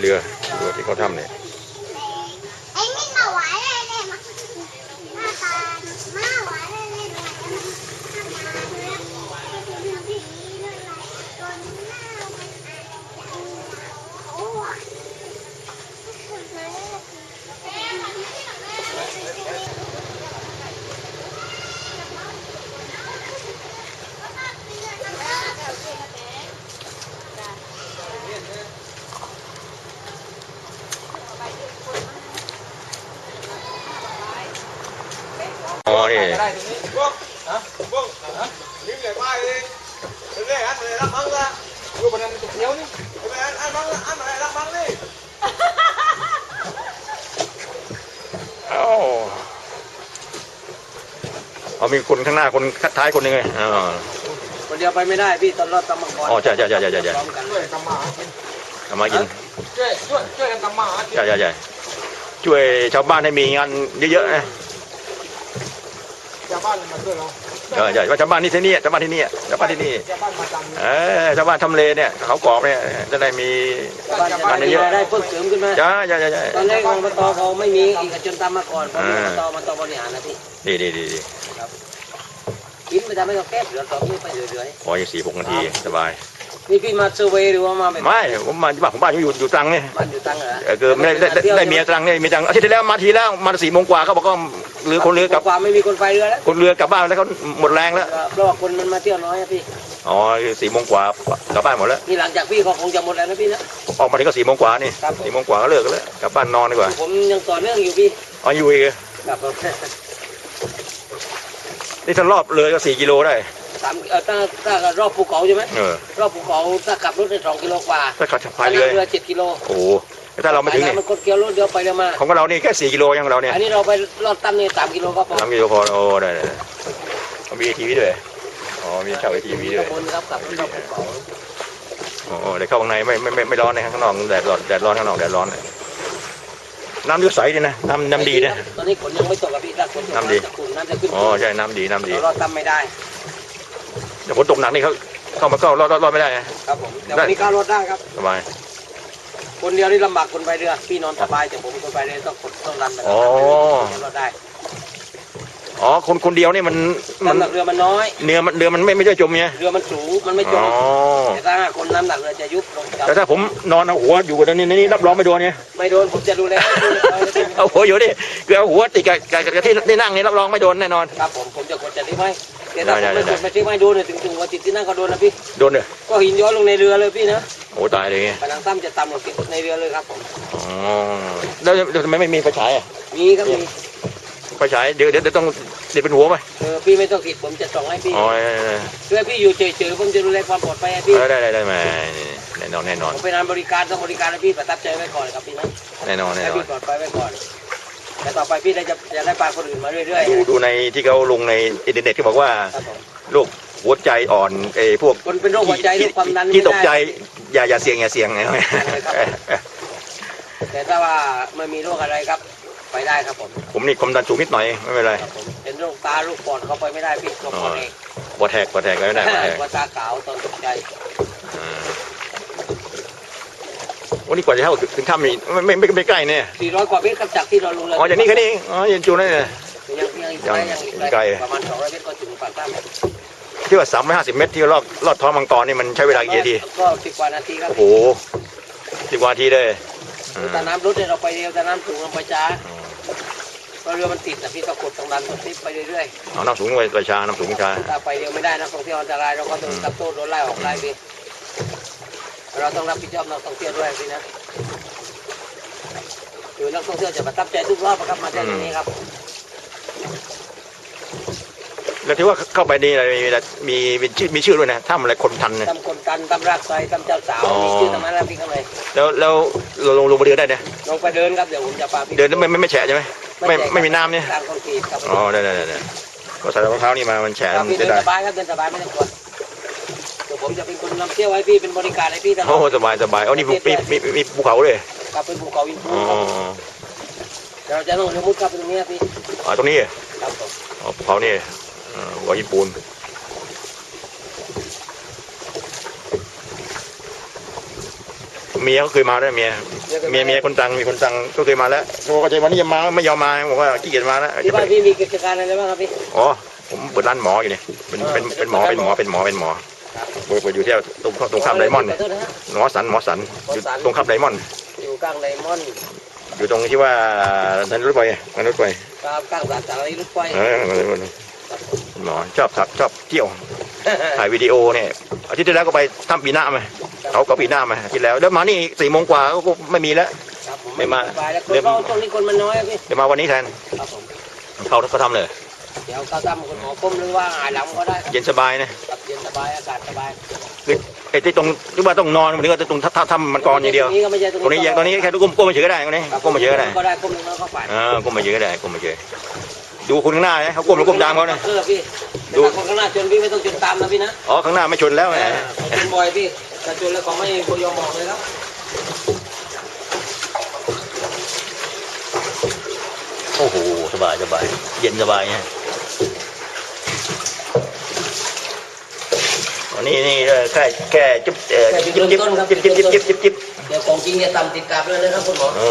เรือเรือที่เขาทำเนี่ย ไอ้นี่มาหวานเลยเนี่ยมาหน้าตามาหวานเลยเนี่ยมาเลยผีเลยจนหน้ามันโอ้ย อ๋อนี่ ได้ตรงนี้บ้งฮะบ้ง ยิ้มเลยไปเลยเลยอันเลยรักมังละอยู่บนนั้นตัวเขียวนี่ไปอันอันมังลอันอะไรรักมังนี่เอ้าเอามีคนข้างหน้าคนท้ายคนหนึงไงอ๋อคนเดียวไปไม่ได้พี่ตอนรอดตำมังกรอ๋อใช่ใช่ใช่ใช่ใช่ใช่พร้อมกันช่วยทำมาหากินทำมากินช่วยช่วยช่วยกันทำมาหากินใช่ใช่ใช่ช่วยชาวบ้านให้มีงานเยอะๆนะชาวบ้านมาช่วย เราใช่ใช่ว่าชาวบ้านที่ที่นี่ชาวบ้านที่นี่ชาวบ้านที่นี่ชาวบ้านมาจำเออชาวบ้านทำเลเนี่ยเขากรอกเนี่ยจะได้มีบ้านจะบ้านได้เยอะได้เพิ่มเติมขึ้นมาใช่ใช่ใช่ใช่ตอนแรกอบตเขาไม่มีเอกชนตามมาก่อนพอมีอ่าอบตมาต่อบริหารนะพี่ดีดีดีดีกินไปทำให้เราแก้เหลือต่อพี่ไปเรื่อยขออีกสี่หกนาทีสบาย ๆนี่พี่มาเซอร์เวย์หรือว่ามาแบบไม่ผมมาที่บ้านผมบ้านอยู่อยู่ตรังเนี่ยบ้านอยู่ตั้งเหรอเออคือไม่ได้ได้ได้ได้เมียตรังเนี่ยมีตรังอาทิตย์ที่แล้วมาทีแล้วมาสี่โมงกว่าเขาบอกก็เรือคนเรือกลับความไม่มีคนไปเรือแล้วคนเรือกลับบ้านแล้วเขาหมดแรงแล้วเพราะว่าคนมันมาเที่ยวน้อยอะพี่อ๋อสี่โมงกว่ากลับบ้านหมดแล้วนี่หลังจากพี่เขาคงจะหมดแล้วนะพี่นะออกมาถึงก็สี่โมงกว่านี่ครับผมสี่โมงกว่าก็เลิกกันแล้วกลับบ้านนอนดีกว่าผมยังต่อเนื่องอยู่พี่อ๋ออยู่อีกครับผมนี่ถ้ารอบเลยก็สี่กิโลได้ สามเอ่อถ้าถ้ารอบภูเขาใช่ไหมเออ รอบภูเขาถ้าขับรถได้สองกิโลกว่าถ้าขับพายถ้าเรือ นั่งเรือเจ็ดกิโลโอ้โหแล้วถ้าเราไม่ถึงไปนี่มันคนเกี่ยวรถเดียวไปเดียวมา ของเรานี่แค่สี่กิโลยังของเราเนี่ยอันนี้เราไปรอดตั้มนี่สามกิโลก็พอสามกิโลพอโอ้ได้ได้ได้เขามีทีวีด้วยอ๋อมีเช่าทีวีด้วยข้างบนครับขับรถรอบภูเขาโอ้โหเดี๋ยวเข้าข้างในไม่ไม่ไม่ไม่ร้อนนะข้างนอกแดดร้อนแดดร้อนข้างนอกแดดร้อนน้ำดูใสดีนะน้ำน้ำดีนะ ตอนนี้ฝนยังไม่ตกอะพี่ถ้าฝนตกน้ำดี จะขุ่นน้ำจะขึ้นอ๋อใช่น้ำดีน้ำดี เรารอดตั้มไม่ได้ แต่ฝนตกหนักนี่เขาเข้ามาก็รอดรอดรอดไม่ได้นะครับผมแต่วันนี้ก็รอดได้ครับสบายคนเดียวนี่ลำบากคนไปเรือพี่นอนสบายแต่ผมคนไปเรือต้องต้องรันไปอ๋อรอดได้อ๋อคนคนเดียวนี่มันมันน้ำหนักเรือมันน้อยเรือมันเรือมันไม่ไม่ใช่จมไงเรือมันสูงมันไม่จอ๋มอแต่ถ้าคนน้ำหนักเรือจะยุบลงแต่ถ้าผมนอนเอาหัวอยู่กับนี่นี่รับรองไม่โดนไงไม่โดนผมจะดูแลให้ดูแลให้เอาหัวอยู่ดิคือเอาหัวติดกับกับกับที่ที่นั่งนี่รับรองไม่โดนแน่นอนครับผมผมจะกดจะทิ้งไว้ แต่ถ้าผมได้ไม่ได้กดไม่ทิ้งไว้ดูเนี่ยถึงถึงว่าติดที่นั่งก็โดนนะพี่ โดนเลยก็หินย้อยลงในเรือเลยพี่นะโอ้ตายเลยไงผนังถ้ำจะต่ำลงในเรือเลยครับผมอ๋อแล้วแล้วทำไมไม่มีไฟฉายอะมีครับมีไฟฉายเดี๋ยวเดี๋ยวเดี๋ยวต้องติดเป็นหัวไปเออพี่ไม่ต้องติดผมจะส่องให้พี่อ๋อได้ได้เพื่อพี่อยู่เฉยๆผมจะดูแลความปลอดภัยให้พี่ได้ได้ได้ได้แหมแน่นอนแน่นอนผมเป็นงานบริการต้องบริการให้พี่ประทับใจไว้ก่อนครับพี่นะแน่นอนแน่ให้นอพี่นปลอดภัยไว้ก่อน แต่ต่อไปพี่ได้จะจะได้ปลาคนอื่นมาเรื่อยดูดูในที่เขาลงในอินเทอร์เน็ตที่บอกว่าๆครับผมโรคหัวใจอ่อนไอ้พวกคนเป็นโรคหัวใจโรคความดันที่ตกใจไม่ได้ อย่าอย่าเสี่ยงอย่าเสี่ยงไงแต่ถ้าว่าไม่มีโรคอะไรครับ ไปได้ครับผมผมนี่ความดันสูงนิดหน่อยไม่เป็นไร ครับผมเป็นโรคตาโรคปอดเขาไปไม่ได้พี่โรคปอดเองบอแทกบอแทกไม่ได้บอแทกหัวตาขาวตอนตกใจ อ่า วันนี้กว่าจะเข้าถึงถ้ำนี่ไม่ไม่ไม่ไม่ใกล้เนี่ย400กว่าเมตรครับจากที่เราลงเลยอ๋ออย่างนี้แค่นี้เองอ๋อยังจูนได้เนี่ย ยังยังอีกไกลยังอีกไกลประมาณ200เมตรก็ถึงปากถ้ำที่ว่าสามร้อยห้าสิบเมตรที่รอบรอดท้องมังกรนี่มันใช้เวลากี่นาทีก็สิบกว่านาทีครับโอ้โหสิบกว่านาทีเลยอืมแต่น้ำลดเนี่ยเราไปเร็วแต่น้ำสูงเราไปช้าเพราะเรือมันติดแต่พี่ก็กดตรงนั้นกดติดไปเรื่อยเอาน้ำสูงไปไปช้าน้ำสูงช้าๆถ้าไปเร็วไม่ได้นักท่องเที่ยวอันตรายเราก็ต้องรับโทษโดนไล่ออกไล่พี่ เราต้องรับผิดชอบนักท่องเที่ยวด้วยพี่นะคือนักท่องเที่ยวจะประทับใจทุกรอบนะครับมาเที่ยวที่นี่ครับ แล้วที่ว่าเข้าไปนี่อะไรมีมีมีชื่อมีชื่อด้วยนะถ้ำอะไรคนทันเนี่ยตำคนกันตำรากไซตำเจ้าสาวอ๋อมีชื่อตำนั้นแล้วพี่ข้างในแล้วแล้วเราลงลงมาเดินได้เนี่ยลงไปเดินครับเดี๋ยวผมจะพาพี่เดินแล้วไม่ไม่ไม่แฉะใช่ไหมไม่ไม่มีน้ำเนี่ยทางคอนกรีตครับอ๋อได้ได้ได้ได้ก็ใส่รองเท้านี่มามันแฉะครับมันพี่จะเดินได้สบายครับเดินสบายไม่ต้องกลัวเดี๋ยว ผมจะเป็นคนนำเที่ยวให้พี่เป็นบริการให้พี่ตลอโอ้ดสบายสบายอ๋อนี่มีมีมีมีภูเขาเลยคกลับไปภูเขาวินพูอ๋อครับเราจะต้องสมมติกลับไปตรงนี้ครับพี่อ๋อตรงนี้เหรอครับผมอ๋อภูเขานี่เอ่อหัวหินปูนเมียเขาเคยมาด้วยเมียเมียเมียคนตังมีคนตังก็เคยมาแล้วเขาก็จะวันนี้จะมาไม่ยอมมาบอกว่าขี้เกียจมาแล้วที่จะไปบ้านพี่มีกิจการอะไรบ้างครับพี่อ๋อผมเปิดร้านหมออยู่เนี่ยเป็นเป็นเป็นหมอเป็นหมอเป็นหมอเป็นหมอ เปิดเปิดอยู่ที่ตรงตรงข้ามไดมอนด์ขเนี่ยอโทษนะฮะหมอสันหมอสันอยู่ตรงข้ามไดมอนด์อยู่กลางไดมอนด์อยู่ตรงที่ว่าถนนรถไฟถนนรถไฟกลางกลางสถานีรถไฟเออหมอชอบสักชอบเที่ยวถ่ายวิดีโอเนี่ยอาทิตย์ที่แล้วก็ไปทำปีหน้ามาเขาก็ปีหน้ามาอาทิตย์แล้วแล้วมานี่สี่โมงกว่าก็ไม่มีแล้วครับผมไม่มาสบายแล้วคนเดี๋ยวก็ตรงนี้คนมันน้อยครับพี่เดี๋ยวมาวันนี้แทนครับผมเขาเขาทำเลย เดี๋ยวเขาทำคนหอก้มหรือว่าหายหลังก็ได้ครับเย็นสบายนะครับเย็นสบายอากาศสบายคือไอ้ที่ตรงที่ว่าต้องนอนมันถึงก็ตรงทับทำมันกรอย่างเดียว ตรงนี้ก็ไม่ใช่ตรงตรงนี้ยังตรงนี้แค่ก้มก้มมาเฉยก็ได้ตรงนี้ก้มมาเฉยก็ได้ก็ได้ก้มลงแล้วก็ไปเออก้มมาเฉยก็ได้ก้มมาเฉยดูคนข้างหน้าเนี่ยเขาก้มแล้วก้มตามเขานะ เออพี่ดู ดูคนข้างหน้าชนพี่ไม่ต้องชนตามนะพี่นะอ๋อข้างหน้าไม่ชนแล้วไงเขาชนบ่อยพี่ถ้าชนแล้วเขาไม่ยอมบอกเลยครับโอ้โหสบายสบายเย็นสบายไง วันนี้นี่เออแค่แค่จิ๊บเอ่อจิ๊บจิ๊บจิ๊บจิ๊บจิ๊บจิ๊บจิ๊บจิ๊บจิ๊บเดี๋ยวของจริงเนี่ยตำติดกลับเลยนะครับคุณหมออ๋อ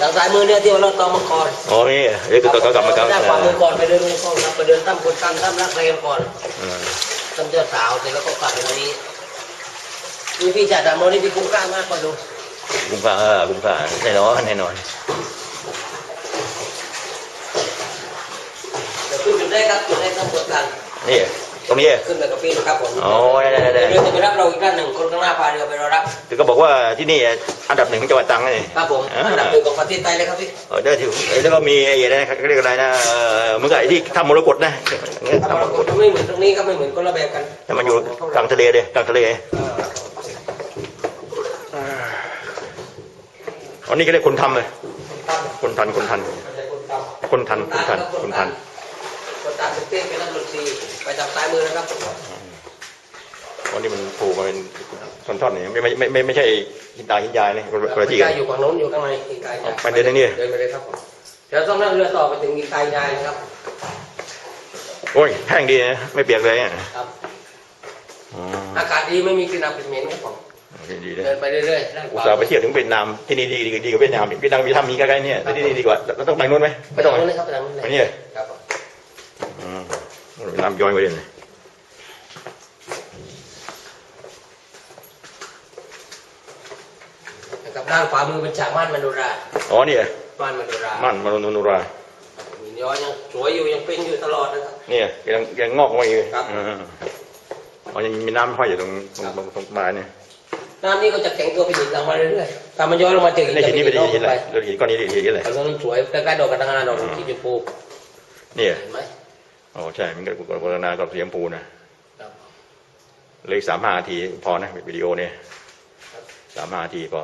ทางซ้ายมือเนี่ยที่ว่าเราต้องมาก่อนอ๋อนี่เดี๋ยวก็ก็กลับมาครับด้านขวามือก่อนไปเดินลงห้องครับไปเดินตั้มคนตั้มตั้มรักเรียนก่อนเออตั้มเจ้าสาวเสร็จแล้วก็กลับไปวันนี้นี่พี่จัดอะโมนี่พี่คุ้มค่ามากกว่าดูคุ้มค่าเออคุ้มค่าแน่นอนแน่นอนเดี๋ยวขึ้นจุดได้ครับจุดได้ต้องกดกั นนี่ตรงนี้ขึ้นไปกับพี่ครับผมอ๋อได้ได้ได้เรือจะไปรับเราอีกด้านหนึ่งคนข้างหน้าพาเรือไปรอรับคือก็บอกว่าที่นี่อันดับหนึ่งของจังหวัดตรังนี่ครับผมอ่าอันดับหนึ่งของประเทศไทยเลยครับพี่เออได้ถือแล้วก็มีไอ้อะไรนะเขาเรียกอะไรนะเออเหมือนกับไอ้ที่ทำมรกตนะเนี่ยถ้าทำมเรารกตไม่เหมือนตรงนี้ก็ไม่เหมือนคนละแบบกันแต่มันอยู่กลางทะเลเลยกลางทะเลเอออันนี้ก็เรียกคนทำเลยครับคนทันคนทันคนทำคนทันคนทันคนทันคนตัดเป็นเต้เป็นนักดนตรี ไปทางซ้ายมือนะครับวันนี้มันผูกมาเป็นท่อนๆนี่ไม่ไม่ไม่ไม่ไม่ใช่หินตาหินยายนะคนคนละที่กันอยู่ฝั่งโน้นอยู่ข้างในอีกกายอ๋อไปเดินทางนี้เดินไปเลยครับผมเดี๋ยวต้องนั่งเรือต่อไปถึงอีกกายยายนะครับโอ้ยแห้งดีนะไม่เปียกเลยอะครับอากาศดีไม่มีกลิ่นอับกลิ่นเหม็นครับผมเดินไปเรื่อยๆอุตวาส่าห์ไปเที่ยวถึงเวียดนามที่นี่ดีดีดีกว่าเวียดนามเวียดนามมีทำมีใกล้ๆเนี่ยที่นี่ดีกว่าเราต้องไปนู้นไหมไปไม่ต้องนู้นเลยครับไปทางนู้นเลยไปนี่เลย ครับผม อืมเวียด นามย้อยไปเลยนะครับด้านขวามือเป็นฉากม่านมโนรา อ๋อนี่เหรอม่านมโนรามันมาโนราหินย้อยยังสวยอยู่ยังเป็นอยู่ตลอดนะครับ เนี่ยยังยังงอกออกมาอยู่ครับอ่าอ๋อยังมีน้ำห้อยอยู่ตรงตรงตรงตรงมาเนี่ย น้ำนี่ก็จะแข็งตัวเป็นหินลงมาเรื่อยๆถ้ามันย้อยลงมาเจอหินในจะหินนี่เป็นหินไปอะไรเราหินก้อนนี้หินอะไรตอนนั้นสวยใกล้ๆดอกกระตังงานดอกสีชมพูเนี่ยเห็นไหม อ๋อใช่มันก็โฆษณากับสีชมพูนะครับเหลยสามห้านาทีพอนะวิดีโอเนี่ยสามห้านาทีพอ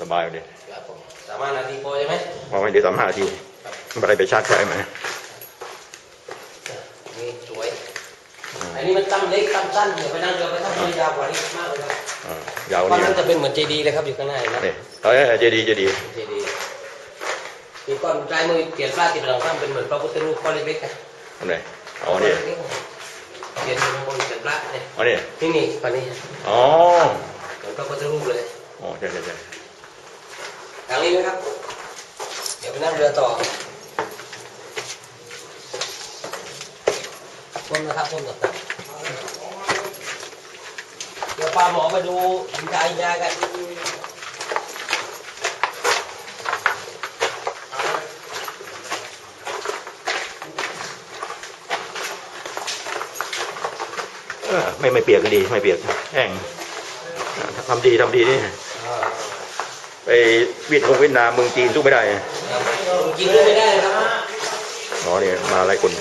สบายๆเลยครับผมสามารถนาทีพอใช่ไหมพอไม่ได้สามห้านาทีไม่เป็นไรไปชาร์จใช้ไหมนี่สวยอันนี้มันตั้มเล็กตั้มสั้นเดี๋ยวไปนั่งเรือไปตั้มยาวกว่านี้มากเลยครับอ่ายาวเพราะนี่นั้นจะเป็นเหมือนเจดีย์เลยครับอยู่ข้างหน้าเห็นไหมนี่เอ้ยเจดีเจดีเจดีย์มีก้อนลายมือเปลี่ยนปลาติดหลังข้างเป็นเหมือนพระพุทธรูปก้อนเล็กๆนะอันไหน อ๋อนี่ยเปลี่ยนเป็นบนเปลี่ยนปลาเนี่ยอ๋อนี่นี่นี่คนนี้อ๋อเหมือนพระพุทธรูปเลยอ๋อใช่ใช่ใช่ทางนี้ไหมครับ เดี๋ยวไปนั่งเรือต่อพ้นนะครับพ้นกับตักเดี๋ยวปลาหมอไปดูหินใจยากัน ไม่ไม่เปียกก็ดีไม่เปียกแห้งทำดีทำดีนี่ไปเวียดนามเวียดนามเมืองจีนสู้ไม่ได้กินด้วยไม่ได้เลยครับอ๋อเนี่ยมาหลายคน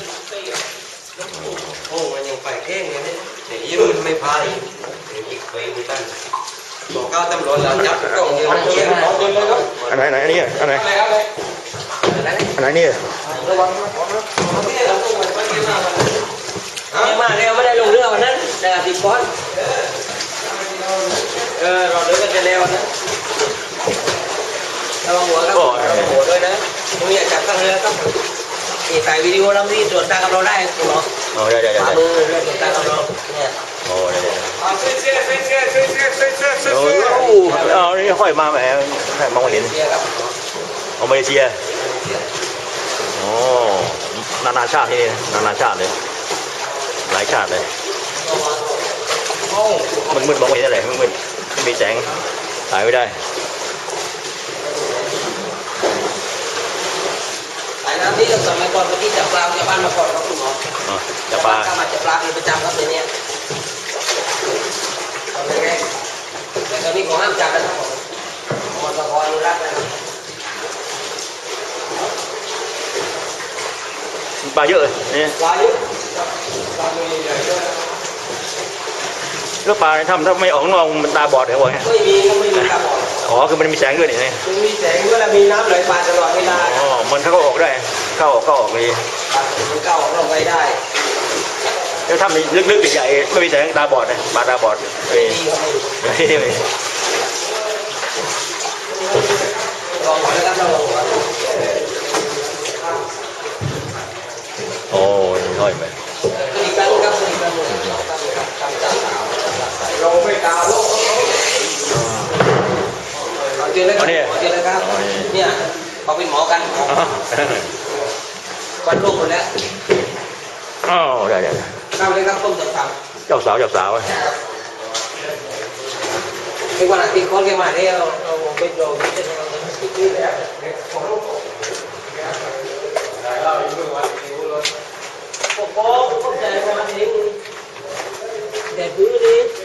โอ้มันยังไปแข้งอย่างนี้แต่ยืนไม่พายอีกเคยมีตั้งบอกก้าวตำรวจแล้วจับกล้องเดียวเชียร์หมอเดินเลยครับอันไหนไหนอันนี้อันไหนอะไรอะไรอะไรอันไหนนี่ระวังนะระวังนะเนี่ย ดีก้อนเออเราเดินกันจะแล้วนะระวังหัวครับระวังหัวด้วยนะมึงอย่าจับข้างเรือครับนี่ถ่ายวิดีโอลำวมีตรวจตากับเราได้คุณหมอโอ้ได้ได้ไมือเรื่องตรวจตากับเราเนี่ยโอ้ได้เด้โอ้เอานี่ห้อยมาแหมมมองไม่เห็นเอามาเลเซียโอ้นานาชาตินี่นานาชาติเลยหลายชาติเลย mình mình bỏ mày ra đây mình bị sạn tại ở đây. Nanti sama kompetisi Jepang Jepang nomor waktu mau Jepang sama Jepang itu campur ini oke kami koham jangan mau sekolah ulat Bayu, ya. Bayu. Kami หรือปลาในถ้ำถ้าไม่ออกนอกมันตาบอดเหรอวะไม่มีก็ไม่มีตาบอดอ๋อคือมันมีแสงด้วยนี่มันมีแสงด้วยแล้วมีน้ำไหลปลานตลอดเวลาอ๋อมันเข้าออกได้ เข้าออกเข้าออกเลยมันเข้าออกลงไปได้แล้วถ้ามันลึกๆใหญ่ๆไม่มีแสงตาบอดนะลาตาบอดเฮ้ยโอ้ยน้อยไป เอาเนี่ยเอาเลยครับเนี่ยเขาเป็นหมอกันวันลูกคนนี้อ้าวได้ได้เข้าเลยครับต้มเจ้าสาวเจ้าสาวเจ้าสาวไอ้วันอาทิตย์เขาเรียกมาเนี่ยเราเป็นโดมแต่พื้นนี้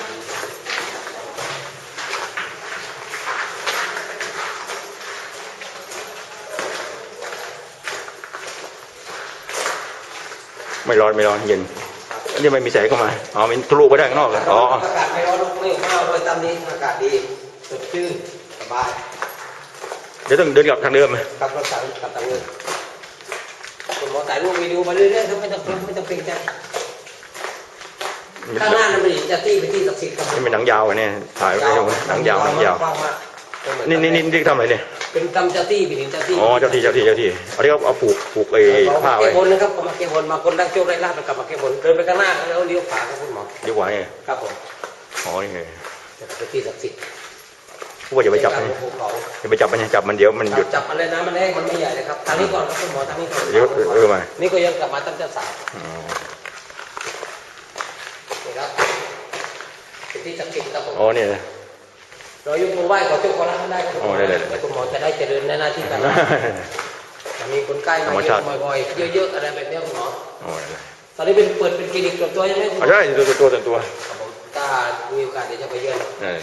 ไม่ร้อนไม่ร้อนเย็นอันนี้ไม่มีแสงเข้ามาอ๋อมันทะลุไปได้ข้างนอกเลยอ๋ออากาศไม่ร้อนไม่มากเลยตามนี้อากาศดีสดชื่นสบายเดี๋ยวต้องเดินกลับทางเดิมไหมกับรถถังกับตังเงินคุณหมอถ่ายรูปวิดีโอมาเรื่อยๆครับไม่ต้องไม่ต้องเกรงใจข้างหน้านั่นเป็นจะที่เป็นที่ศักดิ์สิทธิ์ครับนี่เป็นหนังยาวอันนี้ถ่ายไว้ให้ดูหนังยาวหนังยาวกว้างมากนี่นี่นี่นี่ทำอะไรเนี่ย เป็นกำเจ้าที่เป็นเจ้าที่อ๋อเจ้าที่เจ้าที่เจ้าที่อันนี้เขาเอาผูกผูกไอ้เขาผ้ามาไว้แก้บนนะครับเขามาแก้บนมาคนดังโจรไร้ลาบแล้วกลับมาแก้บนเดินไปข้างหน้าแล้วเลี้ยวขวาครับคุณหมอดีกว่าไงครับผมอ๋อนี่ไงเจ้าที่ศักดิ์สิทธิ์ผู้ว่าอย่าไปจับมันภูเขาอย่าไปจับมันอย่าจับมันเดี๋ยวมันหยุดจับมันเลยนะมันแห้งมันไม่ใหญ่เลยครับทางนี้ก่อนครับคุณหมอทางนี้ก่อนเดี๋ยวเออมานี่ก็ยังกลับมาตั้งเจ้าสาวอ๋อนี่ครับเป็นที่ศักดิ์สิทธิ์ครับผมอ๋อเนี่ยนะ เรายกมือไหว้ขอโชคขอลาภได้ครับโอ้ได้ได้ได้แต่คุณหมอจะได้เจริญในหน้าที่การงานจะมีคนใกล้มาเยอะบ่อยๆเยอะๆอะไรแบบนี้คุณหมออ๋อได้ตอนนี้เป็นเปิดเป็นคลินิกส่วนตัวใช่ไหมคุณหมอ๋ออใช่ตัวตัวตัวตัวตัวครับผมถ้ามีโอกาสเดี๋ยวจะไปเยือนนั่น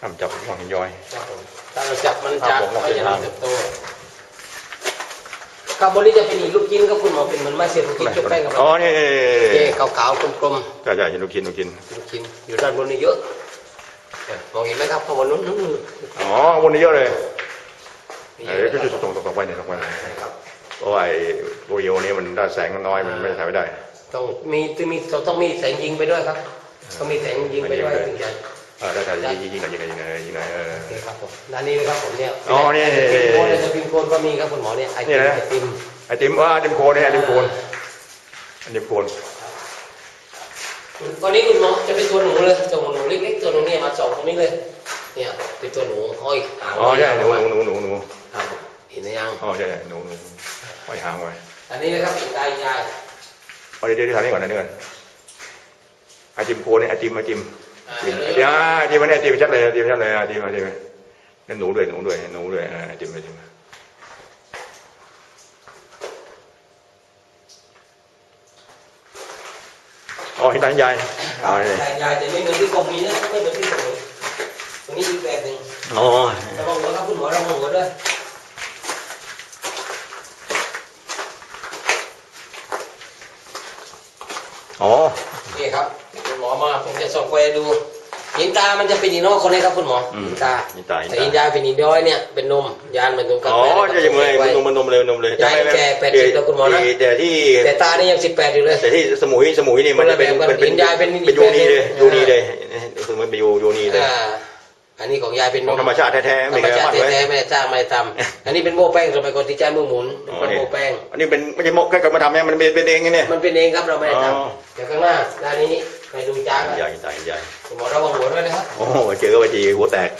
ทำจับวางย้อยครับผมถ้าเราจับมันครัจะบผมไม่เจะเติบโต คาบอลีจะเป็นอีกลูกชิ้นครับคุณหมอเป็นเหมือนไม้เสียบลูกชิ้นชุบแป้งกับอ๋อเนี่เจ๊ขาวๆกลมใช่ใช่ลูกกินลูกกินลูกชิ้นอยู่ด้านบนนี่เยอะมองเห็นไหมครับข้างบนนู้นนู้นอ๋อวันนี้เยอะเลยเออก็จะตรงตรงไปเนี่ยตรงไปครับเพราะว่าไอ้โปรโยนี่มันได้แสงน้อยมันไม่ถ่ายไม่ได้ ต้องมีต้องมีต้องมีแสงยิงไปด้วยครับต้องมีแสงยิงไปด้วยถึงจะ เออได้ถ่ายยิงยิงหน่อยยิงหน่อยยิงหน่อยยิงหน่อยเออโอเคครับผมด้านนี้นะครับผมเนี่ยอ๋อนี่ไอติมโคนไอติมโคนก็มีครับคุณหมอเนี่ยไอติมไอติมไอติมว่าไอติมโคนเนี่ยไอติมโคนไอติมโคนตอนนี้คุณหมอจะเป็นตัวหนูเลยตัวหนูเล็กๆตัวหนูเนี่ยมาสองตรงนี้เลยเนี่ยเป็นตัวหนูห้อยหางอ๋อใช่หนูหนูหนูหนูหนูครับเห็นหรือยังอ๋อใช่หนูหนูปล่อยหางไว้อันนี้นะครับเป็นตายายเอาเดี๋ยวเดี๋ยวทำนี่ก่อนนะนี่ก่อนไอติมโคนเนี่ยไอติมไอติม ดีอ่าดีมาเนี่ยดีไปชักเลยดีไปชักเลยดีมาดีมาหนูด้วยหนูด้วยหนูด้วยดีมาดีมาอ๋อเห็นตาใหญ่ตาใหญ่แต่ไม่เหมือนที่กรมมีนะไม่เหมือนที่หนูตรงนี้อีกแบบหนึ่งอ๋อระวังหัวครับคุณหมอระวัหัวด้วยอ๋อนี่ครับ อมา ผมจะส่งไปดูหินตามันจะเป็นหินน้อยคนนี้ครับคุณหมออืมหินตาหินตาหินแต่ตาหินยายเป็นหินย้อยเนี่ยเป็นนมยานเหมือนนมกาอ๋อแฟจะยังไงมันนมมันนมเลยนมเลยยายแก่แปดสิบแล้วคุณหมอนะแต่ที่แต่ตานี่ยังสิบแปดอยู่เลย แต่ที่สมุยสมุยนี่มันจะเป็นคนละแบบมันเป็นหินยายเป็นหินเป็นยูนีเลยอ่ายูนีเลยคือมันเป็นยูยูนีเลยอ่าอันนี้ของยายเป็นขนองมธรรมชาติแท้ๆธรไม่รมเคยชามัติดไว้แท้ๆไม่ได้จ้างไม่ได้ทำอันนี้เป็นโม่แป้งสมัยก่อนที่ใช้มือหมุนอ๋อมันนี่โม่แป้ง อันนี้เป็นไม่ใช่มกแค่กลับมาทำเนี่ยมันเป็นเป็นเองไงเนี่ย มันเป็นเองครับเราไม่ได้ทอ๋อำเดี๋ยวข้างหน้าด้านนี้ ไปดูจ้างใหญ่ใหญ่ใหญ่คุณหมอระวังหัวด้วยนะครับ โอ้โหเจอไปทีหัวแตก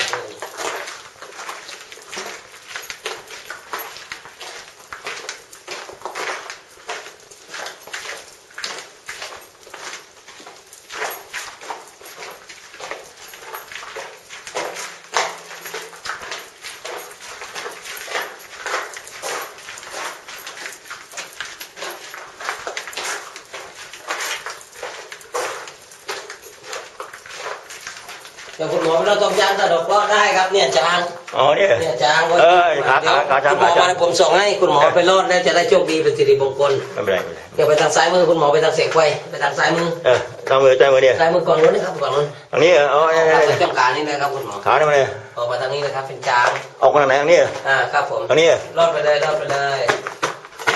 เดี๋ยวคุณหมอไม่ต้องจ้างแต่ดอกก็ได้ครับ เนี่ยจ้างอ๋อเนี่ย เนี่ยจ้างไว้เออขาขาขาจ้างคุณหมอขาจ้างมาผมส่งให้คุณหมอไปรอดแล้วจะได้โชคดีเป็นสิริมงคลไม่เป็นไรไม่เป็นไรเดี๋ยวไปทางซ้ายมือคุณหมอไปทางเสียงไฟไปทางซ้ายมือเออตั้งมือตั้งมือเนี่ยซ้ายมือก่อนนู้นนะครับก่อนนู้นทางนี้เหรออ๋ออเนี่ยอกเนี่ยมาเนี่ยเจ้าการนี่นะครับคุณหมอขาเนี่ยมาเนี่ยออกมาทางนี้นะครับเป็นจางออกมาทางไหนทางนี้เหรออ่าครับผมทางนี้เหรอรอดไปเลยรอดไปเลย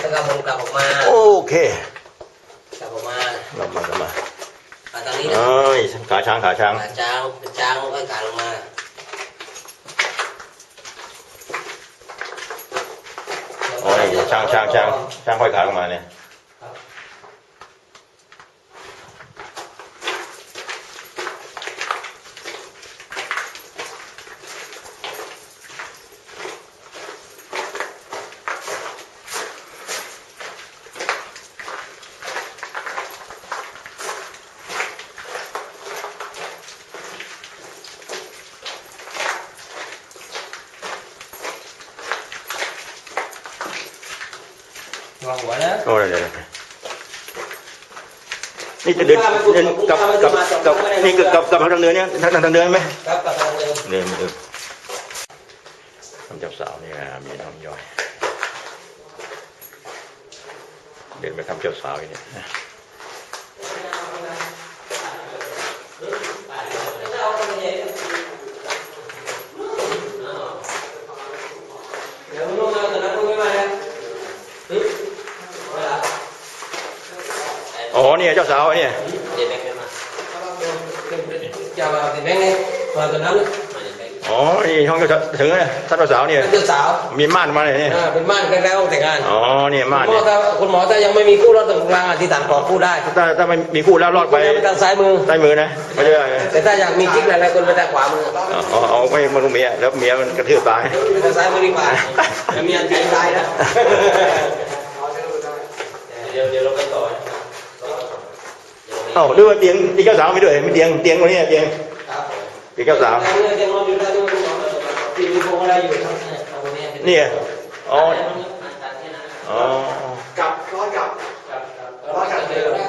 แล้วก็ผมกลับออกมาโอเคกลับออกมากลับมากลับมามาทางนี้นะเอ้ยขาช้างขาช้างจางเป็นจางแล้วก็การลงมา โอ้ยช่างช่างช่างช่างค่อยขาลงมาเนี่ย วางหัวนะโอ้เดี๋ยวเดี๋ยวเดี๋ยวนี่จะเดินเดินกับกับกับนี่กับกับกับทางเดินเนี่ยทางทางเดินไหมครับกับทางเดิมเดินเดินทำเจ้าสาวเนี่ยมีน้องย่อย เดินไปทำเจ้าสาวอีกเนี่ย เดี๋ยวลูกมาตอนนั้นลูกไม่มาแล้วฮึมาละ อ๋อ เจ้าสาวเนี่ยเด็กไม่มาจะมาติดแบงค์ไงมาตอนนั้นอ๋อนี่ห้องเจ้าสาวถึงเนี่ยท่านเจ้าสาวเนี่ยเป็นเจ้าสาวมีม่านมาเลยเนี่ยเป็นม่านใกล้ๆห้องแต่งงานอ๋อเนี่ยม่านคุณหมอถ้าคุณหมอถ้ายังไม่มีคู่รอดตรงกลางอธิษฐานขอคู่ได้ถ้าถ้าไม่มีคู่แล้วรอดไปทางซ้ายมือใต้มือนะไม่ใช่แต่ถ้าอยากมีกิ๊กหลายๆคนไปทางขวามืออาเอเอาไม่มาลูกเมียแล้วเมียมันกระทืบตายทางซ้ายมือดีกว่าจะมีอันตีตายนะเดี๋ยวเดี๋ยวเราไปต่อ เอ้าด้วยว่าเตียงตีเจ้าสาวไม่ด้วยมีเตียงเตียงคนนี้เตียงครับตีเจ้าสาวยังนอนอยู่ได้ด้วยคุณหมอที่มีพวงอะไรอยู่ครับตรงนี้เนี่ยอ๋ออ๋อกลับร้อนกลับร้อยกับเดียวนะ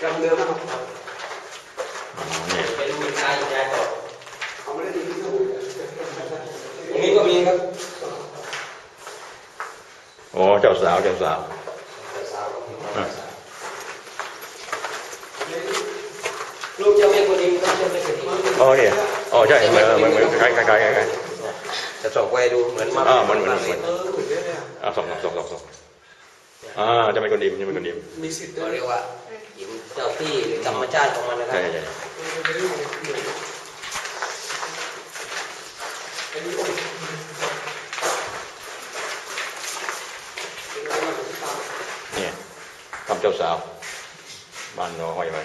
กลับเดิมนะครับเนี่ยเป็นมือชายอยู่ได้ต่อเอาไม่ได้ดีที่สุดตรงนี้ก็มีครับอ๋อเจ้าสาวเจ้าสาวอะ ลูกจะไม่คนดีต้องจะไม่คนดีอ๋อเนี่ยอ๋อใช่เหมือนเหมือนเหมือนคล้ายคล้ายคล้ายคล้ายจะส่องไปดูเหมือนมาอ่ามันเหมือนเหมือนเออเหมือนเนี่ยอ่าสองสองสองสองอ่าจะเป็นคนดีจะเป็นคนดีมีสิทธิ์ด้เราวยเรียกว่าหินเจ้าที่หรือธรรมชาติของมันนะครัใช่บใช่ใช่เนี่ย ทำเจ้าสาว บ้านน้อยไว้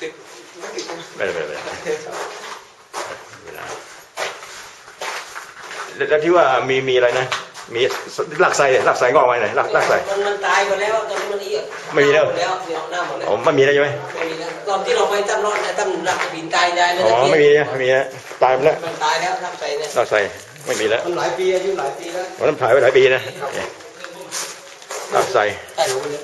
ติดไม่ติดนะไม่ได้ไม่ได้ไม่ได้เวลาแล้วแล้วที่ว่ามีมีอะไรนะ มีหลักใส่เนี่ยหลักใส่งอกไว้ไหนหลักหลักใส่มันมันตายไปแล้วตอนนี้มันอีกไม่มีแล้วหแล้วเดี๋ยวหน้าหมดแล้วอ๋อไม่มีแล้วใช่ไหมไม่มีแล้วตอนที่เราไปตั้งรอดเนี่ยตั้งรักบินตายได้นะอ๋อไม่มีนะไม่มีนะตายไปแล้วมันตายแล้วทับใจเนี่ยหลักใส่ไม่มีแล้วมันหลายปีอายุหลายปีแล้ววันนั้นถ่ายไว้หลายปีนะหลักใส่ใช่หนูเลย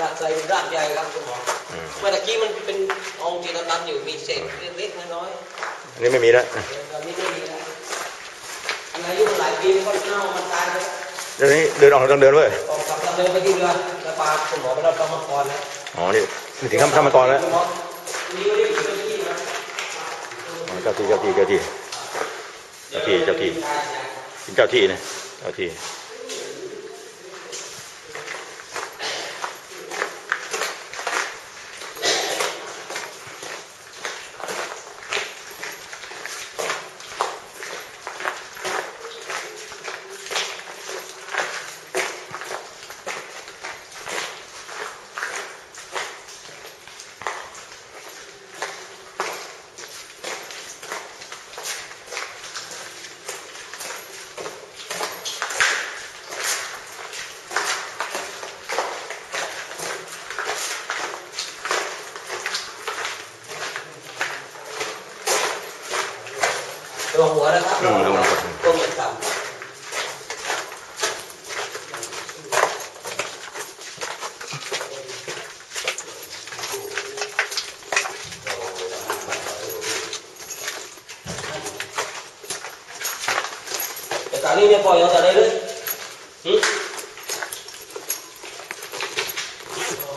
รากใส่รากใหญ่ครับคุณหมออืมเมื่อตะกี้มันเป็นองค์ที่ดำๆอยู่มีเศษเล็กๆน้อยอันนี้ไม่มีแล้วๆตอนนี้ไม่มีแล้ว อันอายุมันหลายปีมันก็เน่ามันตายไปแล้วเดี๋ยวนี้เดินออกต้องเดินเว้ยออกกลับเราเดินไปที่เรือแล้วปลาคุณหมอไปเราต้องมาก่อนแล้วอ๋อนี่นี่ถึงข้ามข้ามมาก่อนแล้วคุณหมอมีก็ได้อยู่ที่นะอ๋อเจ้าที่เจ้าที่เจ้าที่เจ้าที่เจ้าที่เจ้าที่นะเจ้าที่ ตัวหัวนะครับ อืมแล้วมันกด ต้มต่ำแต่ตอนนี้เนี่ยปล่อยเอาแต่ได้เลยหึ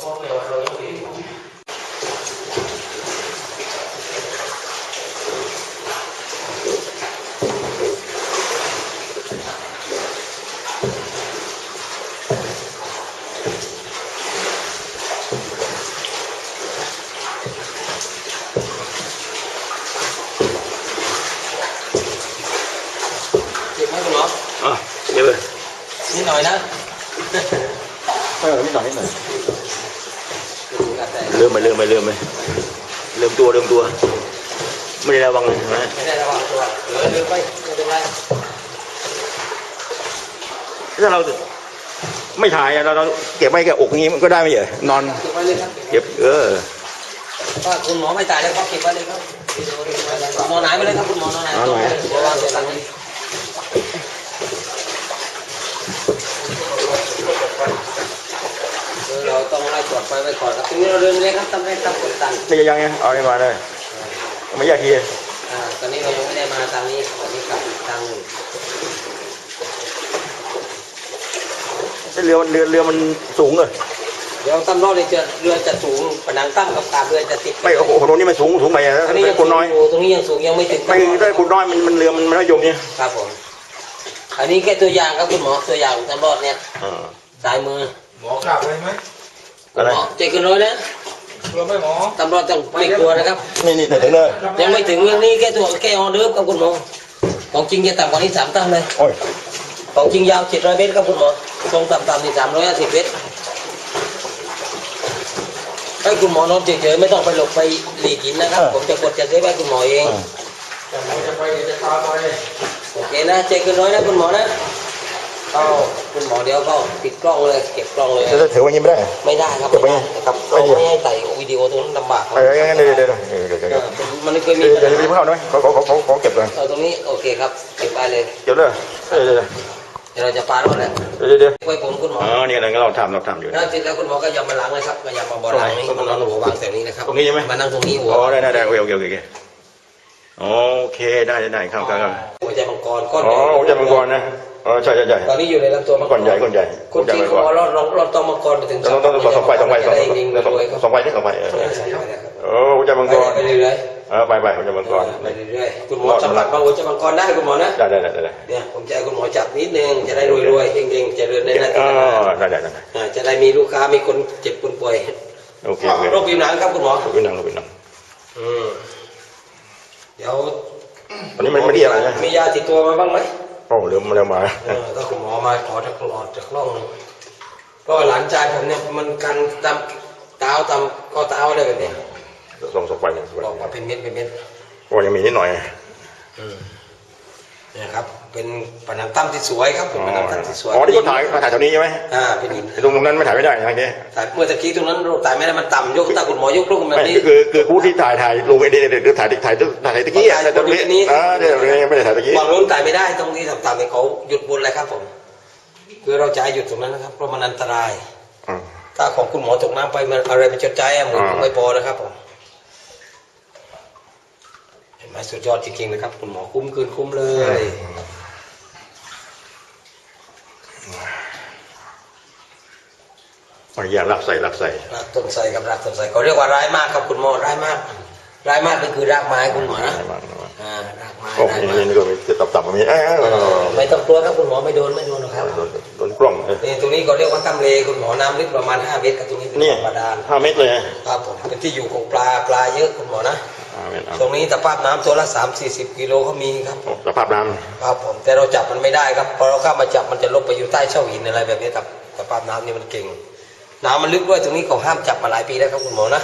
พ่อแม่ว่าเรายังมีอยู่ เจ็บไหมคุณหมอ อะเดี๋ยวเลย นิดหน่อยนะ เออนิดหน่อยนิดหน่อย แต่ เริ่มไปเริ่มไปเริ่มไป เริ่มตัวเริ่มตัว ไม่ได้ระวังเลยนะไม่ได้ระวังตัวเหลือเดินไปไม่เป็นไรถ้าเราไม่ถ่ายอะเราเราเก็บไว้แก่อกอย่างงี้มันก็ได้ไม่เหรอนอนเก็บไว้เลยครับเก็บเออถ้าคุณหมอไม่ตายแล้วก็เก็บไว้เลยครับนอนไหนไปเลยครับคุณหมอนอนไหนนอนไหนระวัง เดี๋ยวหลังนี้เออเราต้องไล่ตรวจไปไว้ก่อนครับทีนี้เราเดินเลยครับทำให้ตับกดตันไม่ยังไงเอาให้มาเลยไม่ยากทีอ่าตอนนี้เรายังไม่ได้มาทางนี้ตอนนี้กลับอีกทางหนึ่งเรือมันเรือเรือมันสูงเลยเดี๋ยวตั้มรอบเลยจะเรือจะสูงผนังตั้มกับกาบเรือจะติดไม่โอ้โหตรงนี้มันสูงสูงไปอะตรงนี้ถ้ายังคนน้อยตรงนี้ยังสูงยังไม่ถึงไม่ถ้าคนน้อยมันมันเรือมันมันไม่ยมเนี่ยครับผมอันนี้แค่ตัวอย่างครับคุณหมอตัวอย่างตำรวจเนี่ยอ่าสายมือ หมอกลับเลยไหมคุณหมอใจเกินร้อยนะกลัวไหมหมอตำรวจต้องไม่กลัวนะครับ นี่นี่ถึงเลยยังไม่ถึงเรื่องนี้แค่ตัวแค่ออเดิร์ฟครับคุณหมอของจริงจะต่ำกว่านี้สามตั้งเลยโอ้ยของจริงยาวเจ็ดร้อยเมตรครับคุณหมอทรงต่ำๆนี่สามร้อยห้าสิบเมตรให้คุณหมอนอนเฉยๆไม่ต้องไปหลบไปหลีกหินนะครับ ผมจะกดจะเซฟให้คุณหมอเองแต่หมอจะไปเดี๋ยวจะพาไปโอเคนะใจเกินร้อยนะคุณหมอนะเอา คุณหมอเดี๋ยวก็ปิดกล้องเลยเก็บกล้องเลย จะถือว่าอย่างนี้ไม่ได้ ไม่ได้ครับเก็บไว้ไงครับไม่เราดีไม่ให้ใส่วิดีโอตรงนั้นลำบากครับเอองั้นเดี๋ยวเดี๋ยวเดี๋ยวเดี๋ยวเดี๋ยวเอเดี๋ยวอมันเคยมีเดี๋ยวเดี๋ยวเดี๋ยวเพิ่งเข้าได้ไหมเขาเขาเขาเขาเก็บเลยเอาตรงนี้โอเคครับเก็บไปเลยเก็บเลยเดี๋ยวเดี๋ยวเดี๋ยวเราจะปาแล้วแหละเดี๋ยวเดี๋ยวไว้ผมคุณหมออ๋อนี่อะไรก็เราทำเราทำอยู่แล้วเสร็จแล้วคุณหมอก็ยำมาล้างเลยครับก็ยำมาบอล้างนี้คุณหมอหัววางแถวนี้นะครับตรงนี้ใช่ไหมมานั่งตรงนี้หัวอ๋อได้ได้ได้โอเคโอเคโอเค โอเคได้ได้ได้ครับครับครับหัวใจมังกรก้อนอ๋อใหญ่ผมจะมังกรนะอ๋อใช่ใช่ใช่ตอนนี้อยู่ในลำตัวมังกก้รอนใหญ่ก้อนใหญ่คนจริงมังคุณกหมอรเราเราเราต้องมังกรไปถึงต้องต้องต้องสองไฟสองไฟสองไฟจะได้ยิงสองรวยครับสองไฟนี่สองไฟเออใช่ใช่ใช่ครับโอ้ผมจะมังกรไปเรื่อยเออไปไปผมจะมังๆกรไปเรื่อยๆคุณหมอสัมผัสบางหัวใจมังกรได้คุณหมอนะได้ได้ได้ได้เนี่ยผมจะให้คุณหมอจับนิดนึงจะได้รวยๆเฮงๆเจริญในหน้าอ๋ที่อการงานได้ได้ได้อ่าจะได้มีลูกค้ามีคนเจ็บคนป่วยโอเคโอเคโรคผิวหนังครับคุณหมอลูกพี่นังลูกพี่นังอืม เดี๋ยววันนี้มันไม่ได้อะไรนะมียาติดตัวมาบ้างไหมโอ้เร็วมาเร็วมาเออก็คุณหมอมาขอจากหลอดจากร่องหนึ่งก็หลานชายผมเนี่ยมันกันตามเท้าตามข้อเท้าอะไรแบบเนี้ยส่งส่งไปส่งไปออกมาเป็นเม็ดเป็นเม็ดโอ้ยังมีนิดหน่อยอืมเนี่ยครับ เป็นผนังตั้มที่สวยครับเป็นผนังตั้มที่สวยอ๋อที่เขาถ่ายเขาถ่ายแถวนี้ใช่ไหมอ่าเป็นหินตรงตรงนั้นไม่ถ่ายไม่ได้ทางนี้แต่เมื่อตะกี้ตรงนั้นโรคตายไม่ได้มันต่ำยกตาคุณหมอยกลูกแบบไม่นี้คือคือผู้ที่ถ่ายถ่ายลงไอ้เด็กเด็กถ่ายถ่ายถ่ายตะกี้อะถ่ายตรงนี้ตรงนี้อ่าเดี๋ยวไม่ได้ถ่ายตะกี้ฝั่งนู้นตายไม่ได้ตรงนี้ต่ำๆเนี่ยเขาหยุดบนเลยครับผม คือเราจะให้หยุดตรงนั้นนะครับเพราะมันอันตรายอ่าถถ้าของคุณหมอตกน้ำไปมันอะไรมันชดใจอะหมื่นคงไม่พอนะครับผมเห็นไหมสุดยอดจริงๆนะครับ คุณหมอคุ้มคืนคุ้มเลย ขออนุญาตรักใส่รักใส่รากต้นไทรกับรากต้นไทรเขาเรียกว่าร้ายมากครับคุณหมอร้ายมาก ร้ายมากก็คือรากไม้คุณหมอนะระวังระวังอ่ารากไม้โอ้รากนี่ไม้นี่ก็มีจะตับๆแบบนี้เอ้ยเอ้ยเอ้ยเอ้ยไม่ต้องกลัวครับคุณหมอไม่โดนไม่โดนหรอกครับโดนโดนกล้องเลยนี่ตรงนี้เขาเรียกว่าตำเลคุณหมอน้ำลึกประมาณ5เมตรครับตรงนี้เป็นนี่บ่อบาดาลห้าเมตรเลยครับผมเป็นที่อยู่ของปลาปลาเยอะคุณหมอนะห้าเมตรเอาตรงนี้สภาพน้ำตัวละ3 4 0กิโลเขามีครับผมสภาพน้ครับผมแต่เราจับมันไม่ได้ครับพอเราเข้ามาจับมันจะลงไปอยู่ใต้เช่าหินอะไรแบบนี้ครับสภาพน้ำนี่มันเก่ง น้ำมันลึกด้วยตรงนี้เขาห้ามจับมาหลายปีแล้วครับคุณหมอนะ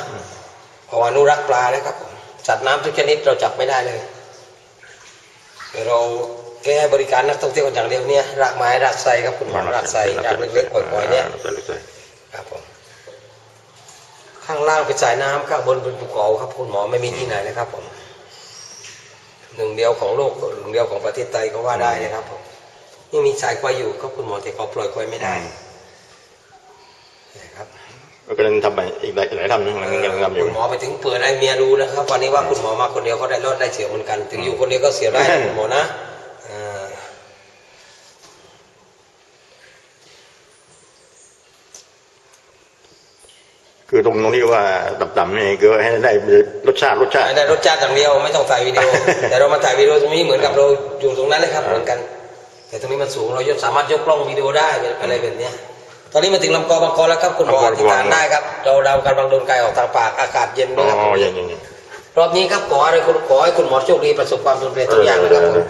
เพราะว่าอนุรักษ์ปลานะครับผมสัตว์น้ำทุกชนิดเราจับไม่ได้เลยเดี๋ยวเราแก้บริการนักท่องเที่ยวอย่างเดียวเนี่ยรากไม้รากไทรครับคุณหมอรากไทรรากเล็กๆปล่อยๆเนี่ยใส่ใส่ครับผมข้างล่างเป็นสายน้ำข้างบนเป็นภูเขาครับคุณหมอไม่มีที่ไหนเลยครับผมหนึ่งเดียวของโลกหนึ่งเดียวของประเทศไทยก็ว่าได้นะครับผมนี่มีสายควายอยู่ครับคุณหมอแต่เขาปล่อยควายไม่ได้นะครับ ก็กำลังทำไปอีกหลายหลายทำนะกำลังกำลังทำอยู่ คุณหมอไปถึงเปิดไอเมียดูนะครับวันนี้ว่าคุณหมอมาคนเดียวเขาได้รอดได้เสียเหมือนกัน ถึงอยู่คนเดียวก็เสียได้นะคุณหมอนะอ่าคือตรงตรงที่ว่าต่ำๆนี่คือให้ได้รสชาติรสชาติ ได้รสชาติอย่างเดียวไม่ต้องถ่ายวิดีโอ แต่เรามาถ่ายวิดีโอตรงนี้เหมือนกับเราอยู่ตรงนั้นเลยครับเหมือนกัน แต่ตรงนี้มันสูงเรายกสามารถยกกล้องวิดีโอได้อะไรแบบเนี้ย ตอนนี้มาถึงลำคอบางคอแล้วครับ คุณหมออธิษฐานได้ครับ เราเรากำลังโดนไกายออกทางปากอากาศเย็นอ๋ด้วยครับออย่างอย่างอย่างรอบนี้ครับขออะไรคุณขอให้คุณหมอโชคดีประสบความสำเร็จทุกอย่างนะครับผม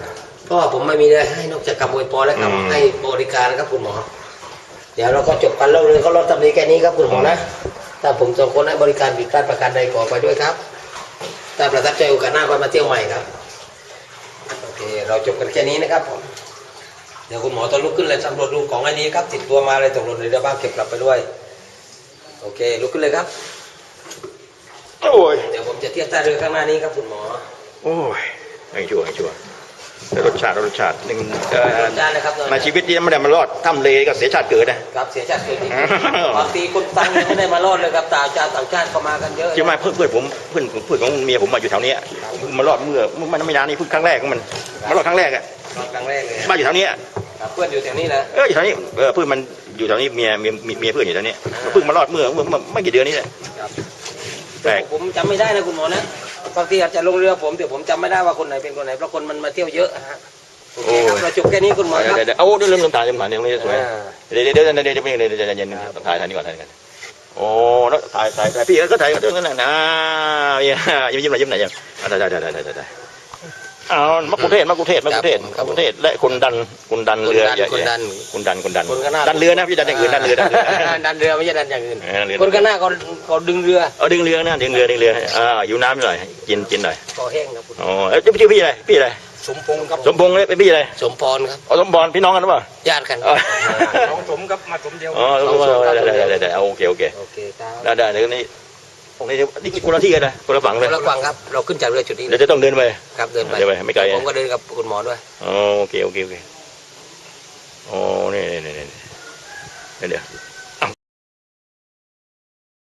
เพราะว่าผมไม่มีอะไรให้นอกจากคำอวยพรและคำให้บริการนะครับคุณหมอ เดี๋ยวเราก็จบกันแล้วเลยเขาลดตำนี้แค่นี้ครับคุณหมอนะถ้าผมสองคนให้บริการผิดพลาดประการใดขอไปด้วยครับถ้าประทับใจโอกาสหน้าก็มาเที่ยวใหม่ครับโอเคเราจบกันแค่นี้นะครับผมเดี๋ยวคุณหมอต้องลุกขึ้นเลยสำรวจดูของไอ้นี้ครับติดตัวมาอะไรตกหล่นในเรือบ้างเก็บกลับไปด้วย โอเค ลุกขึ้นเลยครับโอ้ยเดี๋ยวผมจะเทียบท่าเรือข้างหน้านี้ครับคุณหมอ โอ้ยให้ชัวร์ให้ชัวร์แต่รสชาติรสชาติหนึ่งเอ่อได้เลยครับในชีวิตที่ไม่ได้มารอดถ้ำเลก็เสียชาติเกิดนะครับเสียชาติเกิดจริงๆบางทีคนตังยังไม่ได้มารอดเลยครับต่างชาติต่างชาติก็มากันเยอะใช่ไหมเพื่อนเพื่อนผมเพื่อนเพื่อนของเมียผมมาอยู่แถวเนี้ยเพิ่งมารอดเมื่อมันไม่นานนี่เพิ่งครั้งแรกของมันมารอดครั้งแรกอะ นอนกงแรกเลยบ้านอยู่แถวนี้เพื่อนอยู่แถวนี้นะเอออยู่แถวนี้เออเพื่อนมันอยู่แถวนี้เมียเมียเมียเพื่อนอยู่แถวนี้เพิ่งมารอดเมื่อเมื่อไม่กี่เดือนนี้แหละแต่ผมจำไม่ได้นะคุณหมอนะบางทีอาจจะลงเรือผมแต่ผมจำไม่ได้ว่าคนไหนเป็นคนไหนเพราะคนมันมาเที่ยวเยอะฮะโอเครับเราจบแค่นี้คุณหมอครับเดี๋ยวเอาเรื่องเรื่องถ่ายเรื่องถ่ายเรื่องนี้สวยเดี๋ยวเดี๋ยวเดี๋ยวเดี๋ยวเดี๋ยวเดี๋ยวเย็นถ่ายถ่ายนี่ก่อนถ่ายกันโอ้แล้วถ่ายถ่ายพี่ก็ถ่ายเรื่องนั้นนะยิ้มยิ้มหน่อยยิ้มหน่อยยิ้มถ่ายถ่ายถ่ายถ่ายถ่าย เอามักกุเทศมักกุเทศมักกุเทศมักกุเทศและคนดันคนดันเรือคนดันคนดันคนดันคนข้างหน้าดันเรือนะพี่ดันอย่างอื่นดันเรือดันเรือดันเรือไม่ใช่ดันอย่างอื่นเออดันเรือคนข้างหน้าเขาเขาดึงเรือเอาดึงเรือนะดึงเรือดึงเรืออ่าอยู่น้ำหน่อยกินกินหน่อยก็แห้งครับคุณอ๋อเอ้ยชื่อพี่อะไรพี่อะไรสมพงษ์ครับสมพงษ์เนี่ยเป็นพี่อะไรสมพรครับอ๋อสมบอลพี่น้องกันหรือเปล่าญาติกันอ๋อน้องสมกับมาสมเดียวอ๋อได้ได้ได้ได้ได้โอเคโอเคโอเคครับได้ได้เดี๋ยวนี้ ตรงนี้นี่คนละที่กันนะคนละฝั่งเลย ระวังครับ เราขึ้นจากเรือจุดนี้เดี๋ยวจะต้องเดินไป ครับเดินไปเดินไปไม่ไกล ผมก็เดินกับคุณหมอด้วยอ๋อโอเคโอเคโอเคโอ้นี่นี่นี่นี่เดี๋ยว